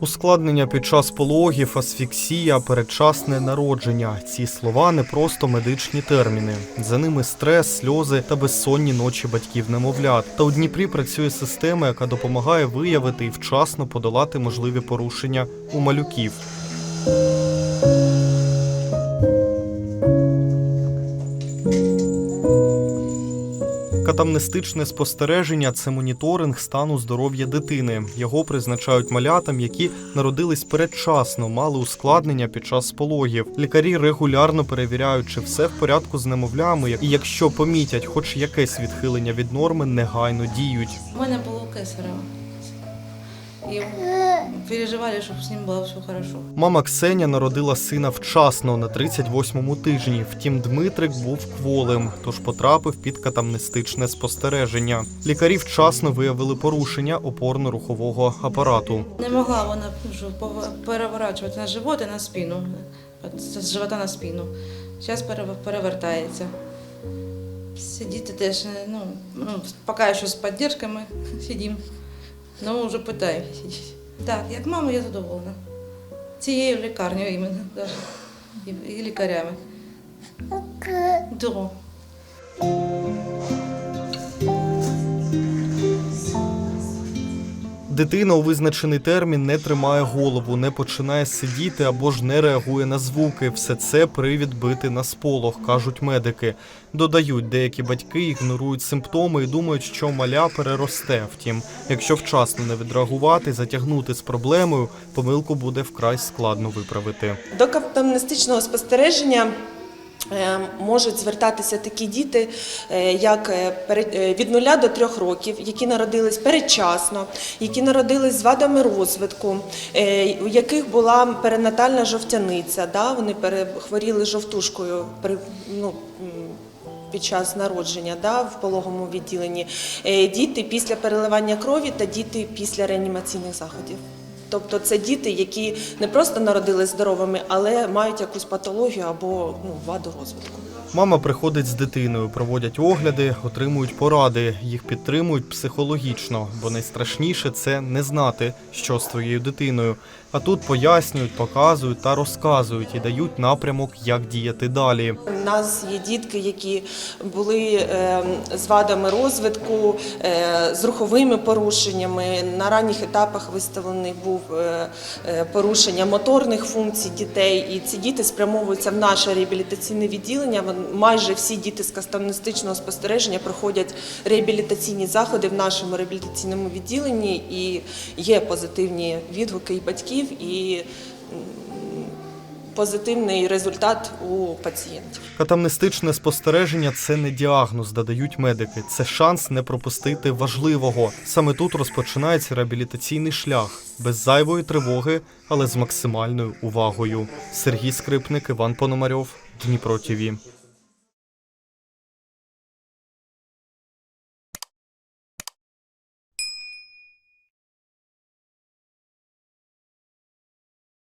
Ускладнення під час пологів, асфіксія, передчасне народження. Ці слова не просто медичні терміни. За ними стрес, сльози та безсонні ночі батьків немовлят. Та у Дніпрі працює система, яка допомагає виявити і вчасно подолати можливі порушення у малюків. Катамнестичне спостереження це моніторинг стану здоров'я дитини. Його призначають малятам, які народились передчасно, мали ускладнення під час пологів. Лікарі регулярно перевіряють, чи все в порядку з немовлями, і якщо помітять хоч якесь відхилення від норми, негайно діють. У мене було кесарево. Переживали, щоб з ним було все хорошо. Мама Ксеня народила сина вчасно на 38-му тижні. Втім, Дмитрик був кволим, тож потрапив під катамнестичне спостереження. Лікарі вчасно виявили порушення опорно-рухового апарату. Не могла вона переворачувати на живот і на спину. З живота на спину. Зараз перевертається. Сидіти теж, ну, ну, поки що з підтримками сидимо. Ну, вже сидіти. Так, як мама, я задоволена. Цією лікарнею іменно. І, і лікарями. Да. Дитина у визначений термін не тримає голову, не починає сидіти або ж не реагує на звуки. Все це привід бити на сполох, кажуть медики. Додають, деякі батьки ігнорують симптоми і думають, що маля переросте. Втім, якщо вчасно не відреагувати, затягнути з проблемою, помилку буде вкрай складно виправити. До катамнестичного спостереження можуть звертатися такі діти, е, як е, е, від 0 до 3 років, які народились передчасно, які народились з вадами розвитку, е, у яких була перинатальна жовтяниця, да, вони перехворіли жовтушкою при, ну, під час народження да, в пологовому відділенні, е, діти після переливання крові та діти після реанімаційних заходів. Тобто це діти, які не просто народились здоровими, але мають якусь патологію або ну, ваду розвитку. Мама приходить з дитиною, проводять огляди, отримують поради, їх підтримують психологічно, бо найстрашніше це не знати, що з твоєю дитиною. А тут пояснюють, показують та розказують і дають напрямок, як діяти далі. У нас є дітки, які були е, з вадами розвитку, е, з руховими порушеннями. На ранніх етапах виставлений був е, е, порушення моторних функцій дітей, і ці діти спрямовуються в наше реабілітаційне відділення. Майже всі діти з кастамнестичного спостереження проходять реабілітаційні заходи в нашому реабілітаційному відділенні, і є позитивні відгуки і батьків, і позитивний результат у пацієнтів. Катамнестичне спостереження це не діагноз, додають медики. Це шанс не пропустити важливого. саме тут розпочинається реабілітаційний шлях без зайвої тривоги, але з максимальною увагою. Сергій Скрипник, Іван Пономарьов, Дніпро ТІВІ.